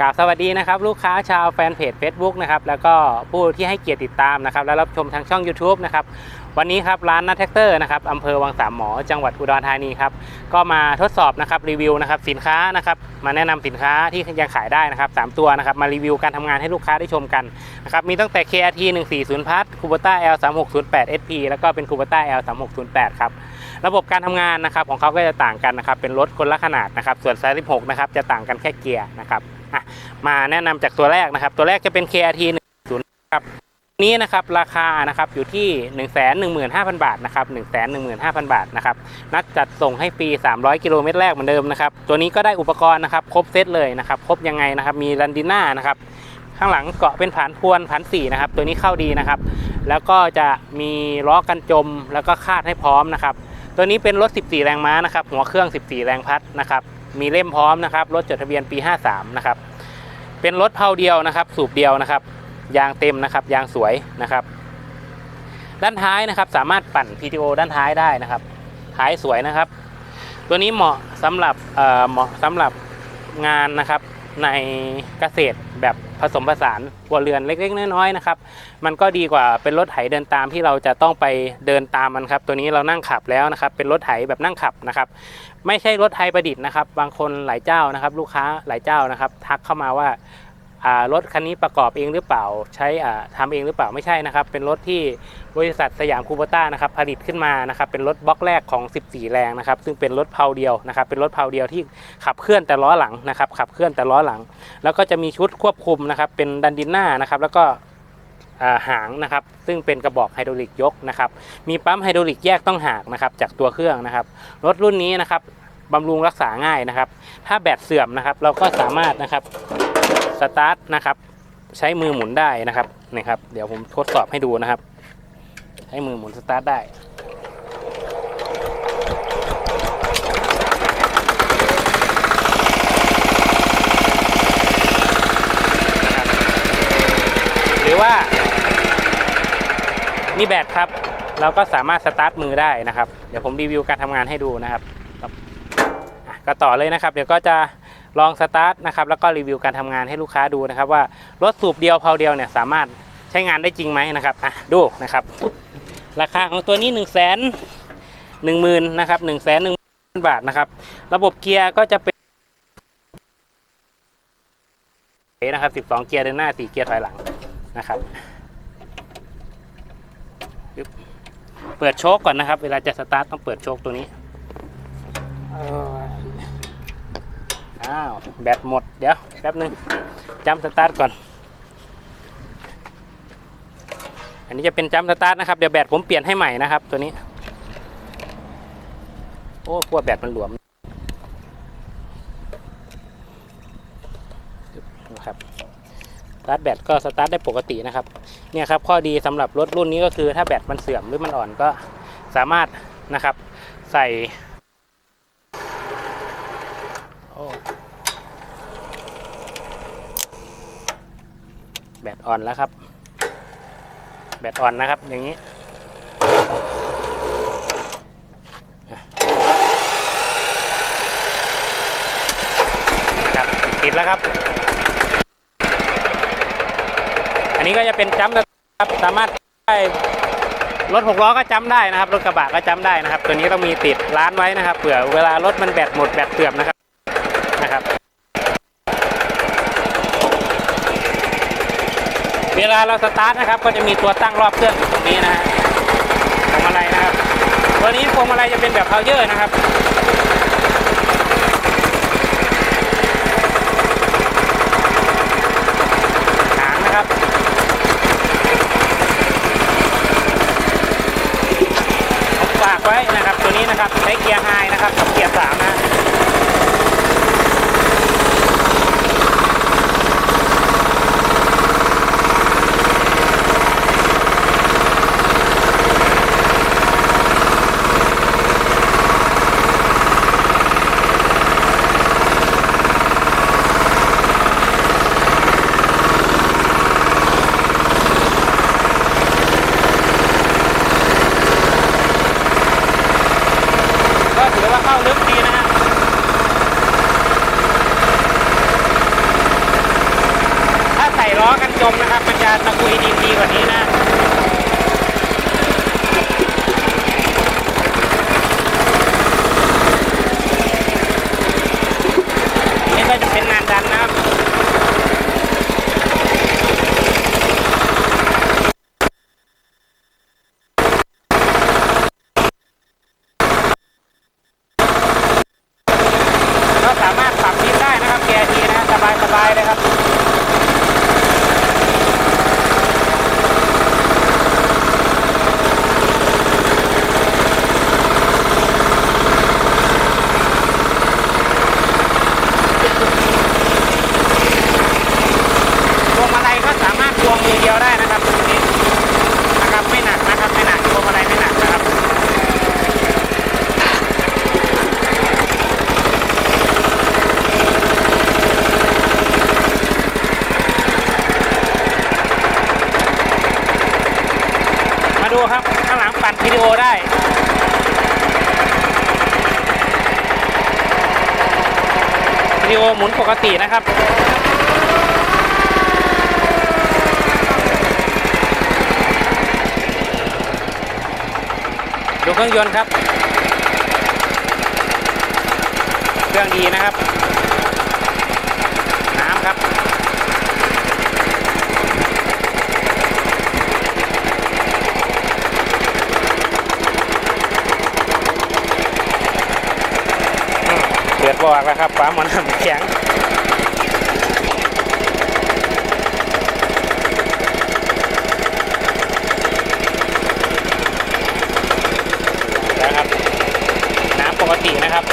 กราบสวัสดีนะครับลูกค้าชาวแฟนเพจ Facebook นะครับแล้วก็ผู้ที่ให้เกียรติติดตามนะครับและรับชมทางช่อง YouTube นะครับวันนี้ครับร้านนัทแท็กเตอร์นะครับอำเภอวังสามหมอจังหวัดอุดรธานีครับก็มาทดสอบนะครับรีวิวนะครับสินค้านะครับมาแนะนำสินค้าที่ยังขายได้นะครับสามตัวนะครับมารีวิวการทำงานให้ลูกค้าได้ชมกันนะครับมีตั้งแต่ KRT 140พัทคูเบต้า L 3608 SP แล้วก็เป็นคูเบต้า L 3608ครับระบบการทำงานนะครับของเขาก็จะต่างกันนะครับเป็นรถคนละขนาดนะครับส่วนไซส์16นะครับจะต่างกันแค่เกียร์นะครับ อะมาแนะนำจากตัวแรกนะครับ ตัวแรกจะเป็น KRT 10ครับนี้นะครับราคานะครับอยู่ที่ 1 1 5 0 0 0 บาทนะครับ 1 1 5 0 0 0 บาทนะครับนัดจัดส่งให้ฟรี 300 กิโลเมตรแรกเหมือนเดิมนะครับตัวนี้ก็ได้อุปกรณ์นะครับครบเซตเลยนะครับครบยังไงนะครับมีรันดิน่านะครับข้างหลังเกาะเป็นผานพวนผานสี่นะครับตัวนี้เข้าดีนะครับ แล้วก็จะมีล้อกันจมแล้วก็คาดให้พร้อมนะครับตัวนี้เป็นรถ 14 แรงม้านะครับหัวเครื่อง 14 แรงพัดนะครับ มีเล่มพร้อมนะครับ รถจดทะเบียนปี 53 นะครับ เป็นรถเพาเดียวนะครับ สูบเดียวนะครับ ยางเต็มนะครับ ยางสวยนะครับ ด้านท้ายนะครับ สามารถปั่น PTO ด้านท้ายได้นะครับ ท้ายสวยนะครับ ตัวนี้เหมาะสำหรับเออเหมาะสำหรับงานนะครับในเกษตรแบบผสมผสานครัวเรือนเล็กๆ น้อยๆนะครับ มันก็ดีกว่าเป็นรถไถเดินตามที่เราจะต้องไปเดินตามมันครับ ตัวนี้เรานั่งขับแล้วนะครับ เป็นรถไถแบบนั่งขับนะครับ ไม่ใช่รถไทยประดิษฐ์นะครับ บางคนหลายเจ้านะครับ ลูกค้าหลายเจ้านะครับ ทักเข้ามาว่ารถคันนี้ประกอบเองหรือเปล่าใช้อ่าทำเองหรือเปล่าไม่ใช่นะครับ เป็นรถที่บริษัทสยามคูโบต้านะครับผลิตขึ้นมานะครับเป็นรถบล็อกแรกของ 14 แรงนะครับซึ่งเป็นรถเพาเดียวนะครับเป็นรถเพาเดียวที่ขับเคลื่อนแต่ล้อหลังนะครับขับเคลื่อนแต่ล้อหลัง แล้วก็จะมีชุดควบคุมนะครับเป็นดันดินหน้านะครับแล้วก็ หางนะครับ ซึ่งเป็นกระบอกไฮดรอลิกยกนะครับ มีปั๊มไฮดรอลิกแยกต้องหากนะครับจากตัวเครื่องนะครับ รถรุ่นนี้นะครับบำรุงรักษาง่ายนะครับ ถ้าแบตเสื่อมนะครับ เราก็สามารถนะครับสตาร์ทนะครับใช้มือหมุนได้นะครับนี่ครับ เดี๋ยวผมทดสอบให้ดูนะครับ ให้มือหมุนสตาร์ทได้ หรือว่า มีแบตครับ เราก็สามารถสตาร์ทมือได้นะครับ เดี๋ยวผมรีวิวการทำงานให้ดูนะครับก็ต่อเลยนะครับ เดี๋ยวก็จะลองสตาร์ทนะครับแล้วก็รีวิวการทำงานให้ลูกค้าดูนะครับ ว่ารถสูบเดียวเพาเดียวเนี่ยสามารถใช้งานได้จริงไหมนะครับอะดูนะครับ ราคาของตัวนี้1นึ่งแสนหนึ่งหมื่นนะครับหนึ่งแสนหนึ่งบาทนะครับ ระบบเกียร์ก็จะเป็นนะครับ 12 เกียร์เดินหน้า 4 เกียร์ถอยหลังนะครับ เปิดโชคก่อนนะครับ เวลาจะสตาร์ทต้องเปิดโชคตัวนี้อ้าวแบตหมดเดี๋ยวแป๊บหนึงจำสตาร์ทก่อน อันนี้จะเป็นจำสตาร์ทนะครับเดี๋ยวแบตผมเปลี่ยนให้ใหม่นะครับ ตัวนี้ โอ้กลัวแบตมันหลวมนะครับ ร์ทแบตก็สตาร์ทได้ปกตินะครับเนี่ยครับข้อดีสำหรับรถรุ่นนี้ก็คือถ้าแบตมันเสื่อมหรือมันอ่อนก็สามารถนะครับใส่แบตอ่อนแล้วครับ แบตอ่อนนะครับอย่างนี้ครับติดแล้วครับ อั นนี้ก็จะเป็นจัมนะครับสามารถได้รถหกล้อก็จำได้นะครับ รถกระบะก็จำได้นะครับ ตัวนี้ต้องมีติดร้านไว้นะครับเผื่อเวลารถมันแบตหมดแบตเสื่อมนะครับนะครับ เวลาเราสตาร์ทนะครับ ก็จะมีตัวตั้งรอบเครื่องอยู่ตรงนี้นะฮะพวงมาลัยนะครับ ตัวนี้พวงมาลัยจะเป็นแบบเพาเยอร์นะครับ หางนะครับ ผมฝากไว้ นะครับตัวนี้นะครับใช้เกียร์ไฮนะครับกับเกียร์สามนะ เข้าลึกดีนะฮะถ้าใส่ล้อกันจมนะครับ มันจะตะกุยดีกว่านี้นะ บายสบายๆเลยครับ พวงมาลัยก็สามารถพวงมือเดียวได้นะครับตรงนี้นะครับไม่หนักนะครับไม่หนักพวงมาลัยไม่หนักนะครับ มาดูครับข้างหลังปั่น วิดีโอได้วิดีโอหมุนปกตินะครับดูเครื่องยนต์ครับ เครื่องดีนะครับ น้ำครับ อืม เปิดบอกแล้วครับฟ้ามันำแข็งแล้วครับ น้ำปกตินะครับ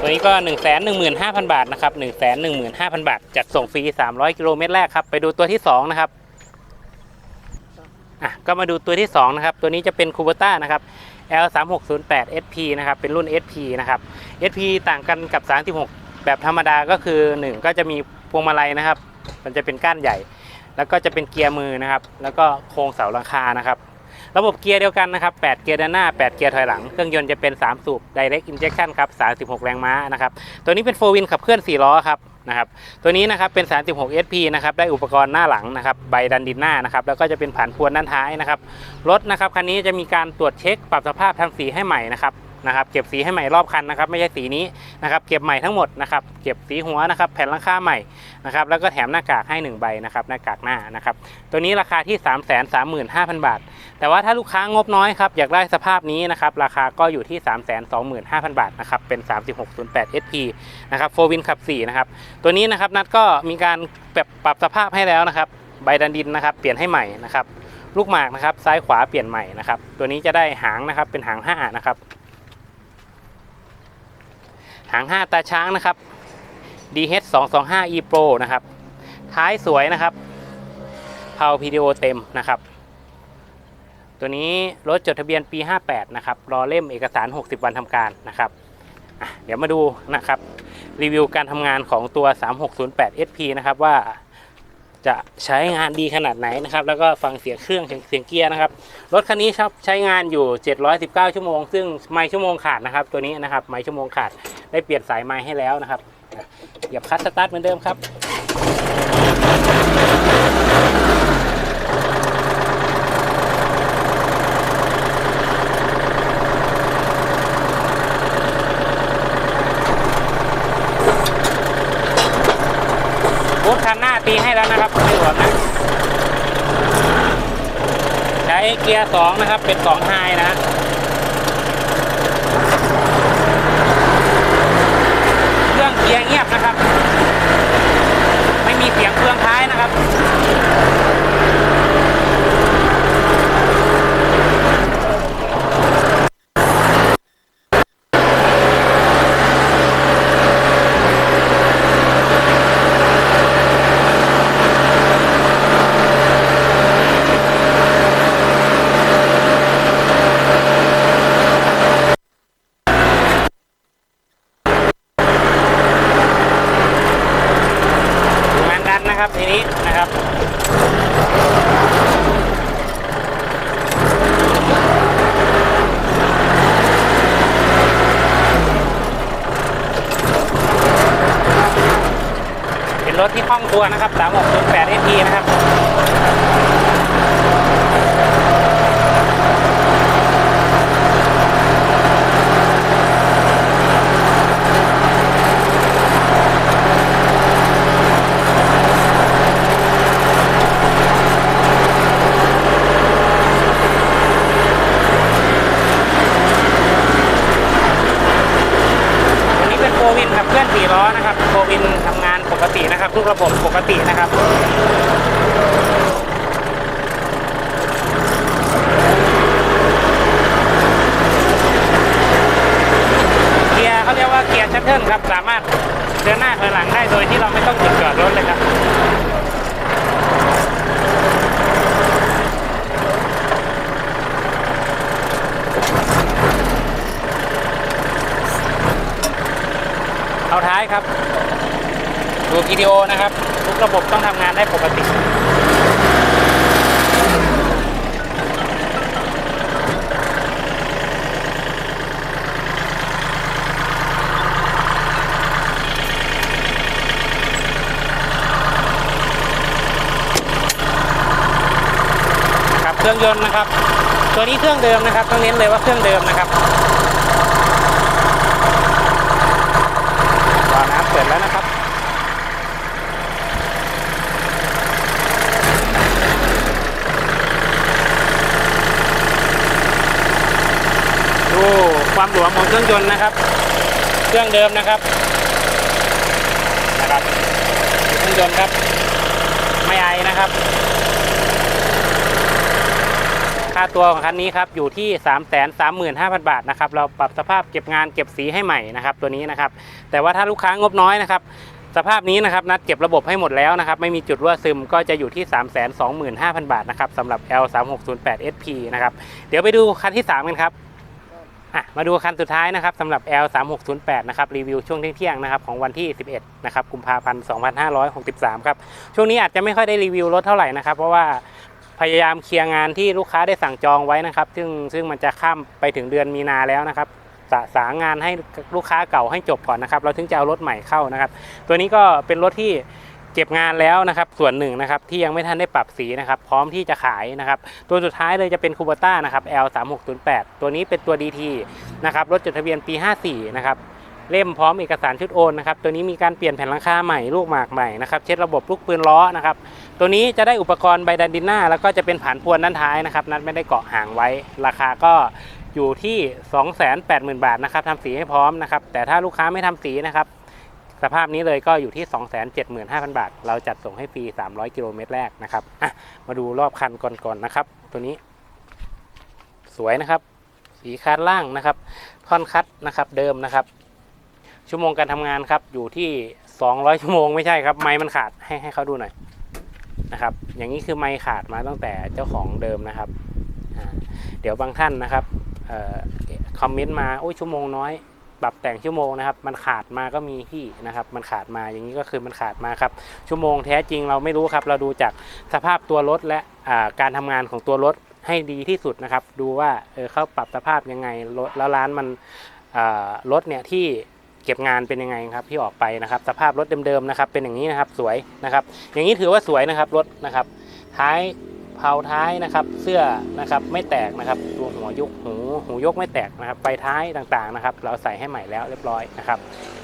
ตัวนี้ก็1 1 5 0 0 0 บาทนะครับ1 1 5 0 0 0 บาท จัดส่งฟรี 300 กิโลเมตรแรกครับ ไปดูตัวที่ 2 นะครับอะก็มาดูตัวที่ 2 นะครับ ตัวนี้จะเป็นคูเบต้านะครับ L 3 6 0 8 SP นะครับ เป็นรุ่น SP นะครับ SP ต่างกันกับ 36 แบบธรรมดาก็คือ 1 ก็จะมีพวงมาลัยนะครับ มันจะเป็นก้านใหญ่ แล้วก็จะเป็นเกียร์มือนะครับ แล้วก็โครงเสาหลังคานะครับ ระบบเกียร์เดียวกันนะครับ 8 เกียร์ด้านหน้า 8 เกียร์ถอยหลัง เครื่องยนต์จะเป็น 3 สูบ Direct Injection ครับ 36 แรงม้านะครับ ตัวนี้เป็น4 Win ขับเคลื่อน 4 ล้อครับ นะครับตัวนี้นะครับเป็น 36 SP นะครับได้อุปกรณ์หน้าหลังนะครับใบดันดินหน้านะครับแล้วก็จะเป็นผ่านพวนด้านท้ายนะครับรถนะครับคันนี้จะมีการตรวจเช็คปรับสภาพทำสีให้ใหม่นะครับ นะครับเก็บสีให้ใหม่รอบคันนะครับไม่ใช่สีนี้นะครับเก็บใหม่ทั้งหมดนะครับเก็บสีหัวนะครับแผ่นหลังคาใหม่นะครับแล้วก็แถมหน้ากากให้ 1 ใบนะครับหน้ากากหน้านะครับตัวนี้ราคาที่ 3 3 5 0 0 0 บาท แต่ว่าถ้าลูกค้างบน้อยครับอยากได้สภาพนี้นะครับราคาก็อยู่ที่ 3 2 5 0 0 0 บาทนะครับเป็น 3608 SP นะครับโฟวินขับ4นะครับตัวนี้นะครับนัดก็มีการแบบปรับสภาพให้แล้วนะครับใบดันดินนะครับเปลี่ยนให้ใหม่นะครับลูกหมากนะครับซ้ายขวาเปลี่ยนใหม่นะครับตัวนี้จะได้หางนะครับเป็นหาง5นะครับ หาง 5 ตาช้างนะครับ DH 2 2 5 E Pro นะครับ ท้ายสวยนะครับเผา PDO เต็มนะครับ ตัวนี้รถจดทะเบียนปี 58 นะครับ รอเล่มเอกสาร 60 วันทำการนะครับเดี๋ยวมาดูนะครับ รีวิวการทำงานของตัว 3608 SP นะครับว่า จะใช้งานดีขนาดไหนนะครับ แล้วก็ฟังเสียงเครื่องเสียงเกียร์นะครับ รถคันนี้ครับใช้งานอยู่ 719 ชั่วโมง ซึ่งไม้ชั่วโมงขาดนะครับ ตัวนี้นะครับไม้ชั่วโมงขาดได้เปลี่ยนสายไม้ให้แล้วนะครับอะเหยียบคลัตช์สตาร์ทเหมือนเดิมครับ บูธคันหน้าตีให้แล้ว นะครับไม่หลวมนะ ใช้เกียร์2นะครับ เป็น2ไฮนะ ตัวนะครับ3608 SP นะครับ วันนี้เป็นโฟวินขับเคลื่อนสี่ล้อนะครับโฟวินทำงานปกตินะครับ ทุกระบบปกตินะครับ เกียร์เขาเรียกว่าเกียร์ชัตเทิลครับ สามารถเดินหน้าถอยหลังได้โดยที่เราไม่ต้องหยุดจอดรถเลยครับ เอาท้ายครับ ดีโอนะครับทุกระบบต้องทำงานได้ปกติครับเครื่องยนต์นะครับ ตัวนี้เครื่องเดิมนะครับ ต้องเน้นเลยว่าเครื่องเดิมนะครับวาล์วน้ำเปิดแล้วนะครับ ดู ความหลวมของเครื่องยนต์นะครับ เครื่องเดิมนะครับนะครับเครื่องยนต์ครับ ไม่ไอนะครับ ค่าตัวของคันนี้ครับอยู่ที่ 3 3 5 0 0 0 บาทนะครับ เราปรับสภาพเก็บงานเก็บสีให้ใหม่นะครับ ตัวนี้นะครับ แต่ว่าถ้าลูกค้างบน้อยนะครับสภาพนี้นะครับนัดเก็บระบบให้หมดแล้วนะครับ ไม่มีจุดรั่วซึมก็จะอยู่ที่ 3 2 5 0 0 0 บาทนะครับสำหรับ L 3 6 0 8 SP นะครับ เดี๋ยวไปดูคันที่ 3 กันครับ อะมาดูคันสุดท้ายนะครับสำหรับ L 3 6 0 8 นะครับรีวิวช่วงเที่ยงๆนะครับของวันที่ 11 นะครับกุมภาพันธ์ 2563 ครับ ช่วงนี้อาจจะไม่ค่อยได้รีวิวรถเท่าไหร่นะครับ เพราะว่าพยายามเคลียร์งานที่ลูกค้าได้สั่งจองไว้นะครับ ซึ่งซึ่งมันจะข้ามไปถึงเดือนมีนาแล้วนะครับสะสางงานให้ลูกค้าเก่าให้จบก่อนนะครับ เราถึงจะเอารถใหม่เข้านะครับ ตัวนี้ก็เป็นรถที่ เก็บงานแล้วนะครับส่วนหนึ่งนะครับที่ยังไม่ทันได้ปรับสีนะครับพร้อมที่จะขายนะครับตัวสุดท้ายเลยจะเป็นคูเบต้านะครับ L 3 6 0 8 ตัวนี้เป็นตัว DT นะครับรถจดทะเบียนปี 54 นะครับเล่มพร้อมเอกสารชุดโอนนะครับตัวนี้มีการเปลี่ยนแผ่นหลังคาใหม่ลูกหมากใหม่นะครับเช็ดระบบลูกปืนล้อนะครับตัวนี้จะได้อุปกรณ์ไบดันดิน่าแล้วก็จะเป็นผานพวนด้านท้ายนะครับนัดไม่ได้เกาะห่างไว้ ราคาก็อยู่ที่ 280,000 บาทนะครับทำสีให้พร้อมนะครับแต่ถ้าลูกค้าไม่ทำสีนะครับ สภาพนี้เลยก็อยู่ที่ 275,000 บาท เราจัดส่งให้ฟรี 300 กิโลเมตรแรกนะครับมาดูรอบคันก่อนๆนะครับ ตัวนี้ สวยนะครับ สีคัดล่างนะครับ ท่อนคัดนะครับเดิมนะครับ ชั่วโมงการทำงานครับอยู่ที่ 200 ชั่วโมงไม่ใช่ครับ ไม้มันขาดให้ให้เขาดูหน่อยนะครับ อย่างนี้คือไม้ขาดมาตั้งแต่เจ้าของเดิมนะครับ เดี๋ยวบางท่านนะครับออคอมเมนต์มาโอ้ยชั่วโมงน้อย ปรับแต่งชั่วโมงนะครับ มันขาดมาก็มีที่นะครับ มันขาดมาอย่างนี้ก็คือมันขาดมาครับชั่วโมงแท้จริงเราไม่รู้ครับ เราดูจากสภาพตัวรถและการทำงานของตัวรถให้ดีที่สุดนะครับ ดูว่าเออเขาปรับสภาพยังไงรถแล้วร้านมันรถเนี่ยที่เก็บงานเป็นยังไงครับที่ออกไปนะครับ สภาพรถเดิมๆนะครับ เป็นอย่างนี้นะครับสวยนะครับ อย่างนี้ถือว่าสวยนะครับรถนะครับ ท้าย เผาท้ายนะครับ เสื้อนะครับไม่แตกนะครับตัวหัวยกหูหูยกไม่แตกนะครับไฟท้ายต่างๆนะครับ เราใส่ให้ใหม่แล้วเรียบร้อยนะครับ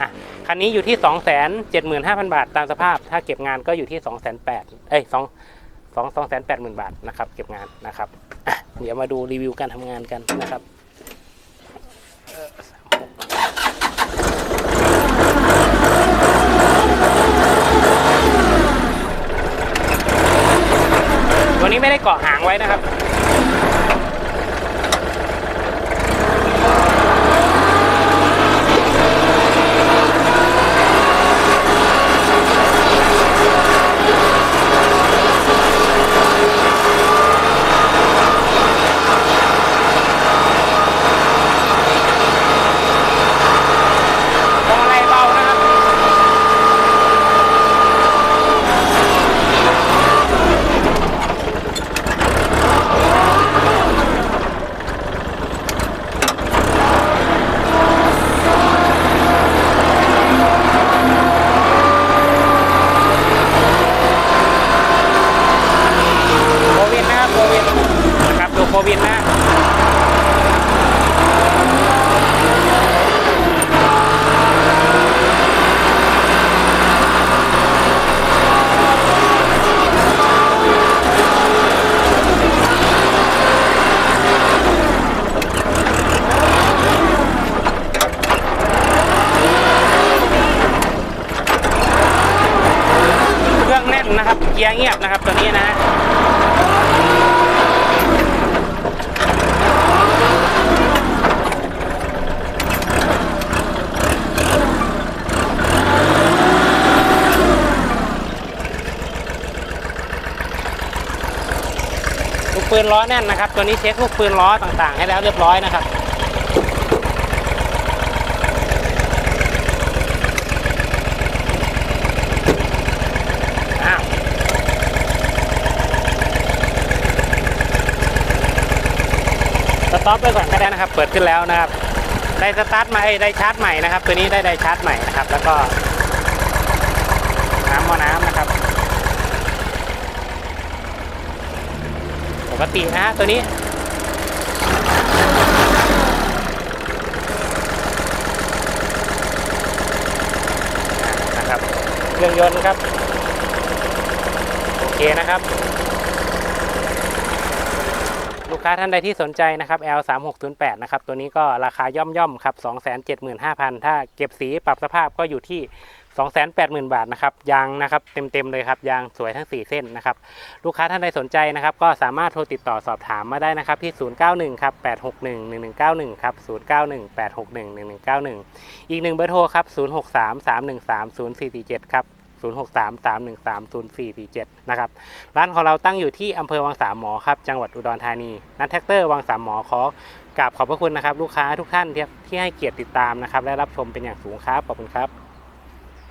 อะคันนี้อยู่ที่ 2 7 5 0 0 0 บาทตามสภาพ ถ้าเก็บงานก็อยู่ที่ 2 8 0 0 0เอ้ย2 2 2 8 0 0 0 0 บาทนะครับ เก็บงานนะครับอะเดี๋ยวมาดูรีวิวการทำงานกันนะครับ ไม่ได้เกาะหางไว้นะครับ วินนะ นล้อแน่นนะครับ ตัวนี้เช็คลูกปืนล้อต่างๆ ให้แล้วเรียบร้อยนะครับสต็อปไปก่อนก็ได้นะครับ เปิดขึ้นแล้วนะครับ ได้สตาร์ทใหม่ได้ชาร์จใหม่นะครับ ตัวนี้ได้ได้ชาร์จใหม่นะครับ แล้วก็น้ำมอน้ำนะครับ ป กตินะฮะตัวนี้ นะครับ เครื่องยนต์ครับ โอเคนะครับ กค้าท่านใดที่สนใจนะครับ L 3 6 0 8 นะครับตัวนี้ก็ราคาย่อมย่อมครับ 275,000 ถ้าเก็บสีปรับสภาพก็อยู่ที่ 280,000 บาทนะครับยางนะครับเต็มๆเลยครับยางสวยทั้ง 4 เส้นนะครับลูกค้าท่านใดสนใจนะครับ ก็สามารถโทรติดต่อสอบถามมาได้นะครับที่ 091ครับ861 1191ครับ091 861 1191 อีกหนึ่งเบอร์โทรครับ063 313 0447ครับ 063 313 0447นะครับร้านของเราตั้งอยู่ที่อำเภอวังสามหมอครับจังหวัดอุดรธานีนัทแท็กเตอร์วังสามหมอขอกราบขอบพระคุณนะครับ ลูกค้าทุกท่านที่ที่ให้เกียรติติดตามนะครับและรับชมเป็นอย่างสูงครับขอบคุณครับ